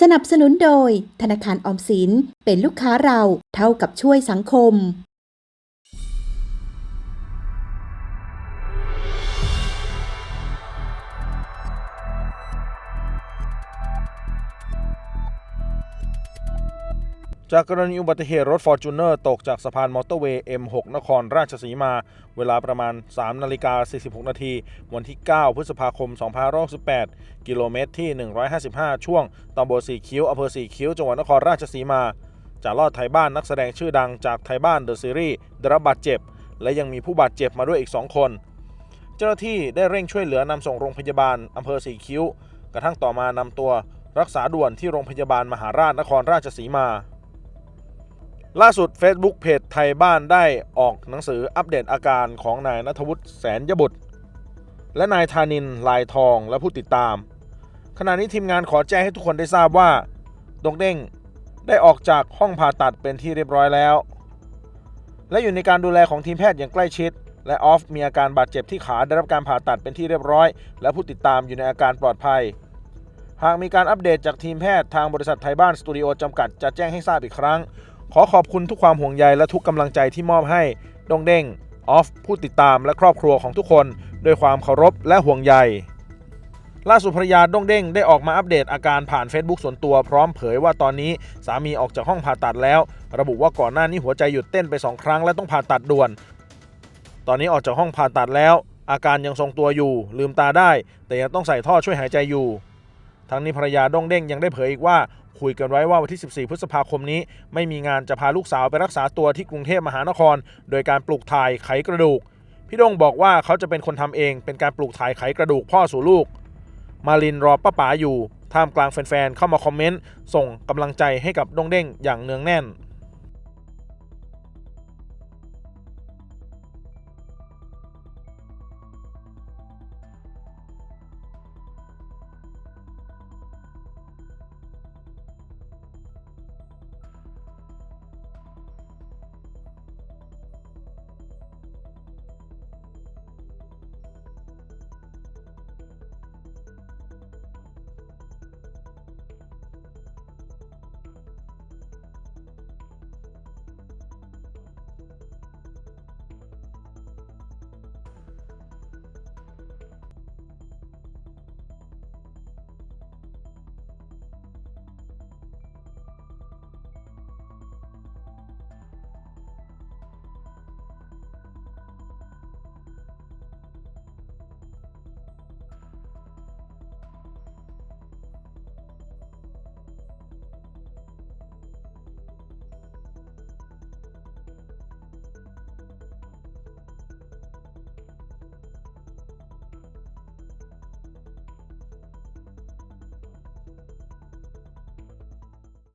สนับสนุนโดยธนาคารออมสินเป็นลูกค้าเราเท่ากับช่วยสังคม จากกรณีอุบัติเหตุรถ Fortuner ตกจากสะพานมอเตอร์เวย์ M6 นครราชสีมา เวลาประมาณ 3 นาฬิกา 46 นาที วันที่ 9 พฤษภาคม 2568กิโลเมตรที่ 155 ช่วงตำบลสีคิ้วอำเภอสีคิ้ว จังหวัดนครราชสีมาจากลอดไทยบ้านนักแสดงชื่อดังจากไทยบ้านเดอะซีรีส์ได้รับบาดเจ็บ และยังมีผู้บาดเจ็บมาด้วยอีก 2 คน เจ้าหน้าที่ได้เร่งช่วยเหลือนำส่งโรงพยาบาลอำเภอสีคิ้ว กระทั่งต่อมานำตัว รักษาด่วนที่โรงพยาบาลมหาราชนครราชสีมา ล่าสุด Facebook เพจไทยบ้านได้ออกหนังสืออัปเดตอาการของนายนัทวุฒิแสนยบุตร และนายธานินลายทองและผู้ติดตาม ขณะนี้ทีมงานขอแจ้งให้ทุกคนได้ทราบว่าดงเด้งได้ออกจากห้องผ่าตัดเป็นที่เรียบร้อยแล้ว และอยู่ในการดูแลของทีมแพทย์อย่างใกล้ชิด และออฟมีอาการบาดเจ็บที่ขาได้รับการผ่าตัดเป็นที่เรียบร้อย และผู้ติดตามอยู่ในอาการปลอดภัย หากมีการอัปเดตจากทีมแพทย์ทางบริษัทไทยบ้านสตูดิโอจำกัดจะแจ้งให้ทราบอีกครั้ง ขอขอบคุณทุกความห่วงใยและทุกกำลังใจที่มอบให้ดงเด้งออฟผู้ติดตามและครอบครัวของทุกคนด้วยความเคารพและห่วงใย ล่าสุดภรรยาดงเด้งได้ออกมาอัปเดตอาการผ่าน Facebook ส่วนตัวพร้อมเผยว่าตอนนี้สามีออกจากห้องผ่าตัดแล้ว ระบุว่าก่อนหน้านี้หัวใจหยุดเต้นไป 2 ครั้งและต้องผ่าตัดด่วน ตอนนี้ออกจากห้องผ่าตัดแล้ว อาการยังทรงตัวอยู่ ลืมตาได้ แต่ยังต้องใส่ท่อช่วยหายใจอยู่ ทั้งนี้ภรรยาดงเด้งยังได้เผยอีกว่าคุยกันไว้ว่าวันที่ 14 พฤษภาคมนี้ ไม่มีงานจะพาลูกสาวไปรักษาตัวที่กรุงเทพมหานคร โดยการปลูกถ่ายไขกระดูก พี่ดงบอกว่าเขาจะเป็นคนทำเอง เป็นการปลูกถ่ายไขกระดูกพ่อสู่ลูก มาลินรอป้าป๋าอยู่ ท่ามกลางแฟนๆเข้ามาคอมเมนต์ส่งกำลังใจให้กับดงเด้งอย่างเนืองแน่น